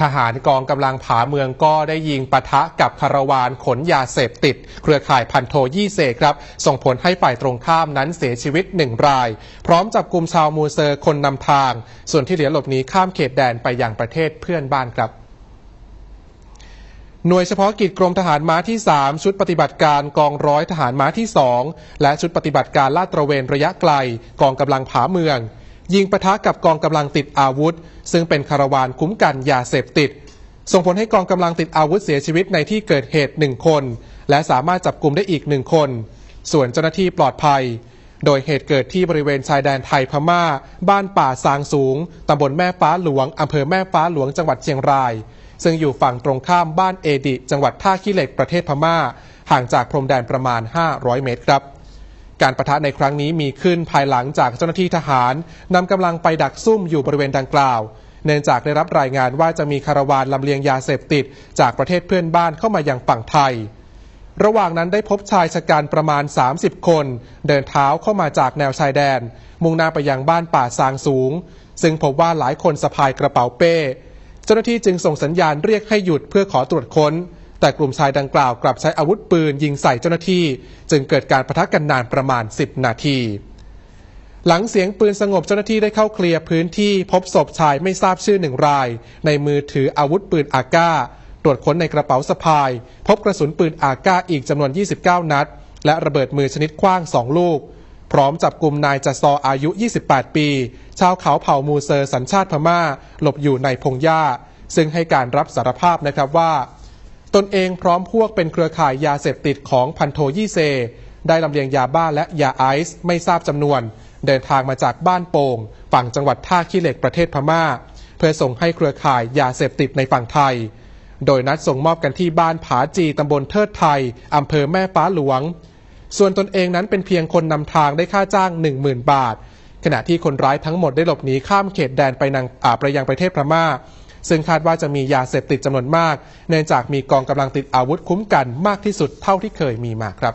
ทหารกองกำลังผาเมืองก็ได้ยิงปะทะกับคาราวานขนยาเสพติด เครือข่ายพันโทยี่เซครับ ส่งผลให้ฝ่ายตรงข้ามนั้นเสียชีวิตหนึ่งราย พร้อมจับกลุ่มชาวมูเซอร์คนนำทาง ส่วนที่เหลือหลบหนีข้ามเขตแดนไปยังประเทศเพื่อนบ้านครับหน่วยเฉพาะกิจกรมทหารม้าที่ 3 ชุดปฏิบัติการกองร้อยทหารม้าที่ 2 และชุดปฏิบัติการลาดตระเวนระยะไกล กองกำลังผาเมือง ยิงปะทะกับกองกำลังติดอาวุธ ซึ่งเป็นคาราวานคุ้มกันยาเสพติด ส่งผลให้กองกำลังติดอาวุธเสียชีวิตในที่เกิดเหตุหนึ่งคน และสามารถจับกลุ่มได้อีกหนึ่งคน ส่วนเจ้าหน้าที่ปลอดภัย โดยเหตุเกิดที่บริเวณชายแดนไทยพม่า บ้านป่าซางสูงตำบลแม่ฟ้าหลวงอำเภอแม่ฟ้าหลวงจังหวัดเชียงราย ซึ่งอยู่ฝั่งตรงข้ามบ้านเอดิ จังหวัดท่าขี้เหล็กประเทศพม่า ห่างจากพรมแดนประมาณ 500 เมตรครับ การประทะในครั้งนี้มีขึ้นภายหลังจากเจ้าหน้าที่ทหารนำกำลังไปดักซุ่มอยู่บริเวณดังกล่าว เนื่องจากได้รับรายงานว่าจะมีคาราวานลำเลียงยาเสพติด จากประเทศเพื่อนบ้านเข้ามายังฝั่งไทย ระหว่างนั้นได้พบชายชะกันประมาณ 30 คน เดินเท้าเข้ามาจากแนวชายแดน มุ่งหน้าไปยังบ้านป่าซางสูง ซึ่งพบว่าหลายคนสะพายกระเป๋าเป้ เจ้าหน้าที่จึงส่งสัญญาณเรียกให้หยุดเพื่อขอตรวจค้น แต่กลุ่มชายดังกล่าวกลับใช้อาวุธปืนยิงใส่เจ้าหน้าที่ จึงเกิดการประทะกันนานประมาณ 10 นาที หลังเสียงปืนสงบเจ้าหน้าที่ได้เข้าเคลียร์พื้นที่พบศพชายไม่ทราบชื่อหนึ่งราย ในมือถืออาวุธปืนอาก้า ตรวจค้นในกระเป๋าสะพาย พบกระสุนปืนอาก้าอีกจำนวน 29 นัด และระเบิดมือชนิดคว้าง2ลูก พร้อมจับกลุ่มนายจัซออายุ 28 ปี ชาวเขาเผ่ามูเซอร์สัญชาติพม่า หลบอยู่ในพงหญ้าซึ่งให้การรับสารภาพนะครับว่า ตนเองพร้อมพวกเป็นเครือข่ายยาเสพติดของพันโทยี่เซ ได้ลำเลียงยาบ้าและยาไอซ์ไม่ทราบจำนวน เดินทางมาจากบ้านโป่ง ฝั่งจังหวัดท่าขี้เหล็กประเทศพม่า เพื่อส่งให้เครือข่ายยาเสพติดในฝั่งไทย โดยนัดส่งมอบกันที่บ้านผาจีตำบลเทิดไทยอำเภอแม่ฟ้าหลวง ส่วนตนเองนั้นเป็นเพียงคนนำทางได้ค่าจ้าง 10,000 บาท ขณะที่คนร้ายทั้งหมดได้หลบหนีข้ามเขตแดนไปนางอาไปยังประเทศพม่า ซึ่งคาดว่าจะมียาเสพติดจำนวนมาก เนื่องจากมีกองกำลังติดอาวุธคุ้มกันมากที่สุดเท่าที่เคยมีมาครับ